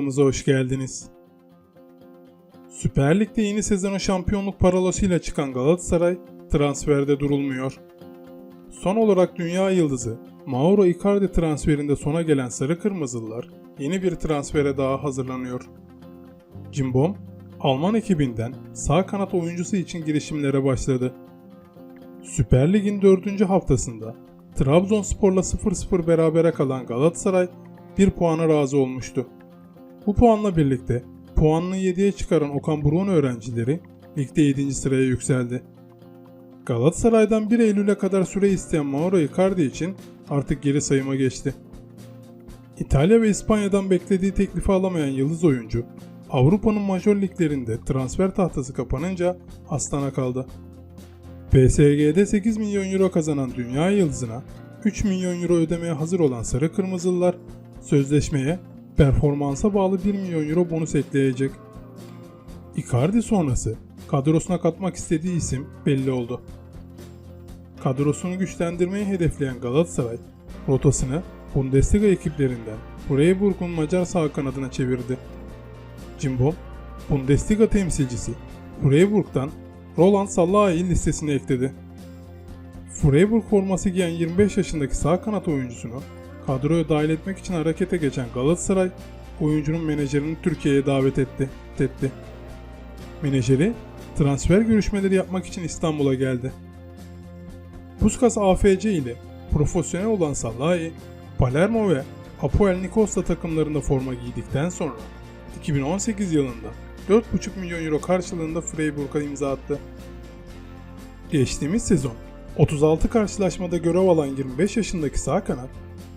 Kanalımıza hoş geldiniz. Süper Lig'de yeni sezonun şampiyonluk parolasıyla çıkan Galatasaray transferde durulmuyor. Son olarak dünya yıldızı Mauro Icardi transferinde sona gelen Sarı Kırmızılılar yeni bir transfere daha hazırlanıyor. Cimbom, Alman ekibinden sağ kanat oyuncusu için girişimlere başladı. Süper Lig'in 4. haftasında Trabzonspor'la 0-0 berabere kalan Galatasaray bir puana razı olmuştu. Bu puanla birlikte puanını 7'ye çıkaran Okan Buruk'un öğrencileri ligde 7. sıraya yükseldi. Galatasaray'dan 1 Eylül'e kadar süre isteyen Mauro Icardi için artık geri sayıma geçti. İtalya ve İspanya'dan beklediği teklifi alamayan yıldız oyuncu, Avrupa'nın majör liglerinde transfer tahtası kapanınca Aslan'a kaldı. PSG'de 8 milyon euro kazanan dünya yıldızına 3 milyon euro ödemeye hazır olan Sarı Kırmızılılar sözleşmeye performansa bağlı 1 milyon euro bonus ekleyecek. Icardi sonrası kadrosuna katmak istediği isim belli oldu. Kadrosunu güçlendirmeyi hedefleyen Galatasaray, rotasını Bundesliga ekiplerinden Freiburg'un Macar sağ kanadına çevirdi. Cimbom, Bundesliga temsilcisi Freiburg'dan Roland Salah'ı listesine ekledi. Freiburg forması giyen 25 yaşındaki sağ kanat oyuncusunu kadroya dahil etmek için harekete geçen Galatasaray, oyuncunun menajerini Türkiye'ye davet etti. etti. Menajeri transfer görüşmeleri yapmak için İstanbul'a geldi. Puskas AFC ile profesyonel olan Salahi, Palermo ve Apoel Nikosla takımlarında forma giydikten sonra 2018 yılında 4,5 milyon euro karşılığında Freiburg'a imza attı. Geçtiğimiz sezon 36 karşılaşmada görev alan 25 yaşındaki sağ kanat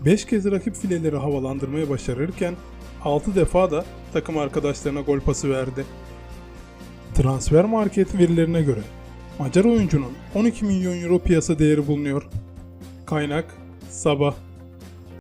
5 kez rakip fileleri havalandırmayı başarırken 6 defa da takım arkadaşlarına gol pası verdi. Transfer market verilerine göre Macar oyuncunun 12 milyon euro piyasa değeri bulunuyor. Kaynak Sabah